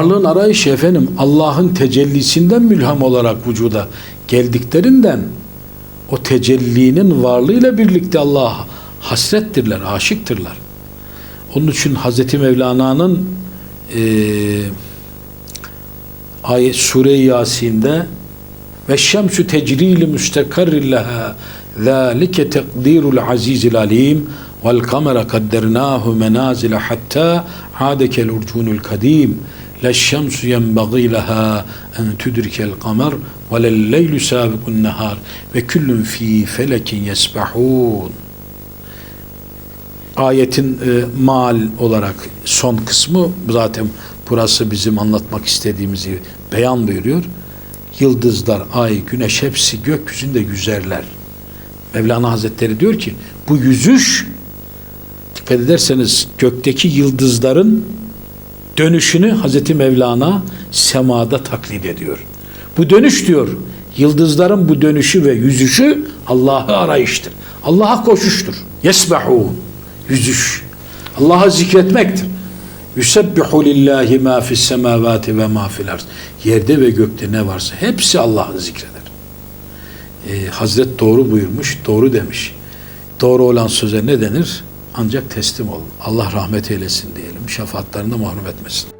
Varlığın arayışı efendim Allah'ın tecellisinden mülham olarak vücuda geldiklerinden o tecellinin varlığıyla birlikte Allah'a hasrettirler, aşıktırlar. Onun için Hazreti Mevlana'nın eee ayet Sure-i Yasin'de ve şemsü tecrili müstekarrin leha zâlike tekdirul azizil alim vel kamera kaddernâhu menazile hatta hâdekel urcunul kadim leşşemsu yenbagî leha en tudrikel kamer ve lelleylü sâbikun nehâr ve küllün fî felekin yesbahûn ayetin e, mal olarak son kısmı zaten burası bizim anlatmak istediğimizi beyan buyuruyor. Yıldızlar, ay, güneş hepsi gökyüzünde yüzerler. Mevlana Hazretleri diyor ki bu yüzüş dikkat ederseniz gökteki yıldızların dönüşünü Hazreti Mevlana semada taklit ediyor. Bu dönüş diyor yıldızların bu dönüşü ve yüzüşü Allah'ı arayıştır. Allah'a koşuştur. Yesbehun yüzüş. Allah'ı zikretmektir. Yusebbihu lillahi ma fis semavati ve ma fil arz. Yerde ve gökte ne varsa hepsi Allah'ı zikreder. Ee, Hazret doğru buyurmuş, doğru demiş. Doğru olan söze ne denir? Ancak teslim olun. Allah rahmet eylesin diyelim. Şefaatlerinde mahrum etmesin.